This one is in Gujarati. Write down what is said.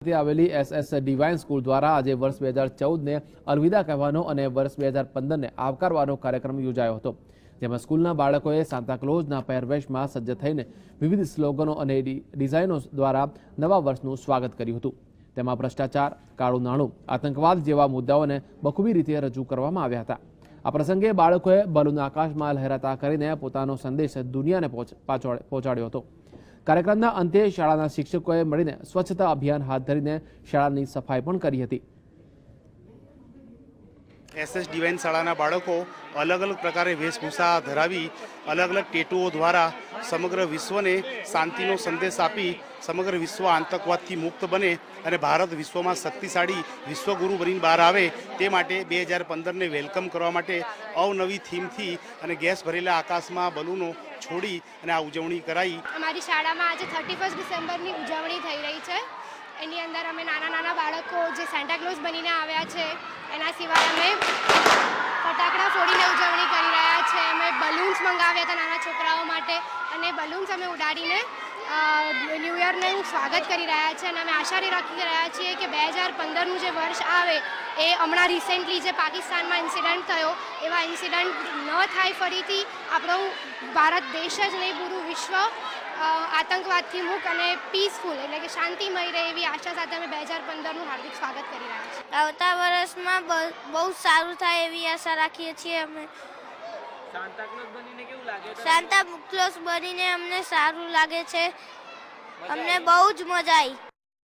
ખાતે આવેલી એસએસ ડિવાઇન સ્કૂલ દ્વારા આજે વર્ષ બે હજાર ચૌદને અલવિદા કહેવાનો અને વર્ષ બે હજાર પંદરને આવકારવાનો કાર્યક્રમ યોજાયો હતો. જેમાં સ્કૂલના બાળકોએ સાંતાક્લોઝના પહેરવેશમાં સજ્જ થઈને વિવિધ સ્લોગનો અને ડિઝાઇનો દ્વારા નવા વર્ષનું સ્વાગત કર્યું હતું. તેમાં ભ્રષ્ટાચાર, કાળું નાણું, આતંકવાદ જેવા મુદ્દાઓને બખૂબી રીતે રજૂ કરવામાં આવ્યા હતા. આ પ્રસંગે બાળકોએ બલૂન આકાશમાં લહેરાતા કરીને પોતાનો સંદેશ દુનિયાને પહોંચાડ્યો હતો. કાર્યક્રમના અંતે શાળાના શિક્ષકોએ મળીને સ્વચ્છતા અભિયાન હાથ ધરીને શાળાની સફાઈ પણ કરી હતી. એસએસ ડિવાઇન શાળાના બાળકો અલગ અલગ પ્રકારે વેશભૂષા ધરાવી અલગ અલગ ટેટુઓ દ્વારા સમગ્ર વિશ્વને શાંતિનો સંદેશ આપી સમગ્ર વિશ્વ આતંકવાદથી મુક્ત બને અને ભારત વિશ્વમાં શક્તિશાળી વિશ્વગુરુ બનીને બહાર આવે તે માટે બે હજાર પંદરને વેલકમ કરવા માટે અવનવી થીમથી અને ગેસ ભરેલા આકાશમાં બલૂનો છોડી અને આ ઉજવણી કરાઈ. અમારી શાળામાં આજે થર્ટી ફર્સ્ટ ડિસેમ્બરની ઉજવણી થઈ રહી છે. એની અંદર અમે નાના નાના બાળકો જે સેન્ટાક્લોઝ બનીને આવ્યા છે, એના સિવાય અમે ફટાકડા ફોડીને ઉજવણી કરી રહ્યા છે અમે બલૂન્સ મંગાવ્યા હતા નાના છોકરાઓ માટે અને બલૂન્સ અમે ઉડાડીને ન્યૂ યરનું સ્વાગત કરી રહ્યા છે અને અમે આશા રાખી રહ્યા છીએ કે બે હજાર પંદરનું જે વર્ષ આવે એ હમણાં રિસેન્ટલી જે પાકિસ્તાનમાં ઇન્સિડન્ટ થયો, એવા ઇન્સિડન્ટ ન થાય ફરીથી. આપણો ભારત દેશ જ નહીં, પૂરું વિશ્વ આતંકવાદથી મુક્ત અને પીસફુલ એટલે કે શાંતિમય રહે એવી આશા સાથે અમે બે હજાર પંદરનું હાર્દિક સ્વાગત કરી રહ્યા છીએ. આવતા વર્ષમાં બહુ સારું થાય એવી આશા રાખીએ છીએ અમે. સાંતા ક્લોઝ બનીને અમને સારું લાગે છે. અમને બહુ જ મજા આવી.